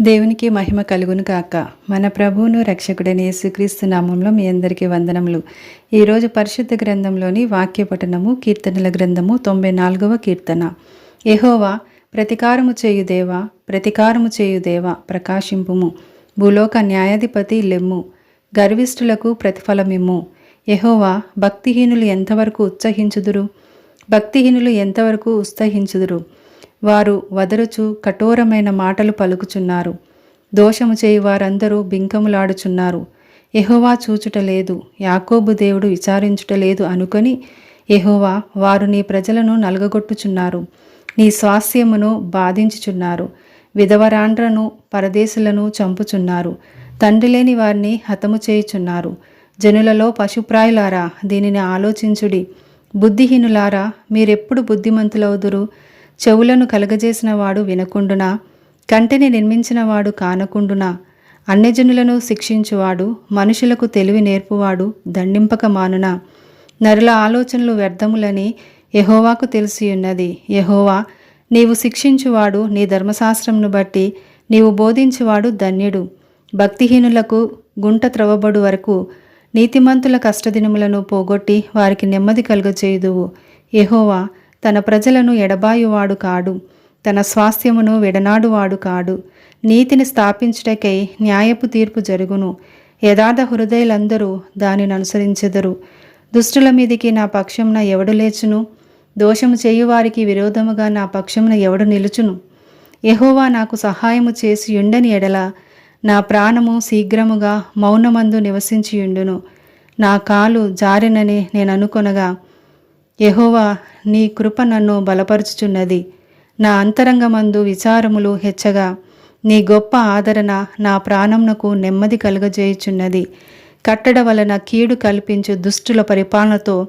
దేవునికి మహిమ కలుగును కాక మన ప్రభువును రక్షకుడైన యేసుక్రీస్తు నామంలో మీ అందరికీ వందనములు. ఈరోజు పరిశుద్ధ గ్రంథంలోని వాక్య పఠనము కీర్తనల గ్రంథము తొంభై నాలుగవ కీర్తన. ఎహోవా ప్రతికారము చేయు దేవా ప్రతికారము చేయు దేవా ప్రకాశింపుము. భూలోక న్యాయాధిపతి లెమ్ము. గర్విష్ఠులకు ప్రతిఫలమిమ్ము. ఎహోవా భక్తిహీనులు ఎంతవరకు ఉత్సహించుదురు? భక్తిహీనులు ఎంతవరకు ఉత్సహించుదురు? వారు వదరుచు కఠోరమైన మాటలు పలుకుచున్నారు. దోషము చేయి వారందరూ బింకములాడుచున్నారు. ఎహోవా చూచుట లేదు యాకోబు దేవుడు విచారించుట లేదు అనుకొని ఎహోవా వారు నీ ప్రజలను నలగగొట్టుచున్నారు. నీ స్వాస్యమును బాధించుచున్నారు. విధవరాండ్రను పరదేశులను చంపుచున్నారు. తండ్రి లేని వారిని హతము చేయుచున్నారు. జనులలో పశుప్రాయులారా దీనిని ఆలోచించుడి. బుద్ధిహీనులారా మీరెప్పుడు బుద్ధిమంతులవుదురు? చెవులను కలగజేసిన వాడు వినకుండునా? కంటిని నిర్మించినవాడు కానకుండునా? అన్యజనులను శిక్షించువాడు మనుషులకు తెలివి నేర్పువాడు దండింపక మానునా నరుల ఆలోచనలు వ్యర్థములని యహోవాకు తెలిసియున్నది. యహోవా నీవు శిక్షించువాడు నీ ధర్మశాస్త్రంను బట్టి నీవు బోధించువాడు ధన్యుడు. భక్తిహీనులకు గుంట త్రవబడు వరకు నీతిమంతుల కష్టదినములను పోగొట్టి వారికి నెమ్మది కలుగచేయుదువు యహోవా తన ప్రజలను ఎడబాయువాడు కాడు. తన స్వాస్థ్యమును విడనాడువాడు కాడు. నీతిని స్థాపించుటకై న్యాయపు తీర్పు జరుగును. యథార్థ హృదయులందరూ దానిని అనుసరించెదరు. దుష్టుల మీదికి నా పక్షమున ఎవడు లేచును? దోషము చేయువారికి విరోధముగా నా పక్షమున ఎవడు నిలుచును? యహోవా నాకు సహాయము చేసి ఉండని ఎడల నా ప్రాణము శీఘ్రముగా మౌనమందు నివసించియుండును. నా కాలు జారినని నేను అనుకొనగా యహోవా నీ కృప నన్ను బలపరుచుచున్నది. నా అంతరంగమందు విచారములు హెచ్చగా నీ గొప్ప ఆదరణ నా ప్రాణమునకు నెమ్మది కలుగజేయుచున్నది. కట్టడ వలన కీడు కల్పించు దుష్టుల పరిపాలనతో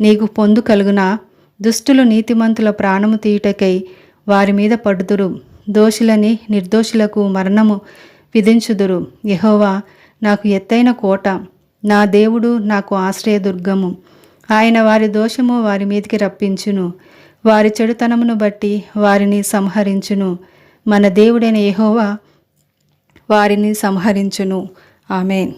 నీకు పొందు కలుగునా? దుష్టులు నీతిమంతుల ప్రాణము తీయుటకై వారి మీద పడుదురు. దోషులని నిర్దోషులకు మరణము విధించుదురు. యహోవా నాకు ఎత్తైన కోట. నా దేవుడు నాకు ఆశ్రయదుర్గము. ఆయన వారి దోషము వారి మీదికి రప్పించును. వారి చెడుతనమును బట్టి వారిని సంహరించును. మన దేవుడైన యహోవా వారిని సంహరించును. ఆమెన్.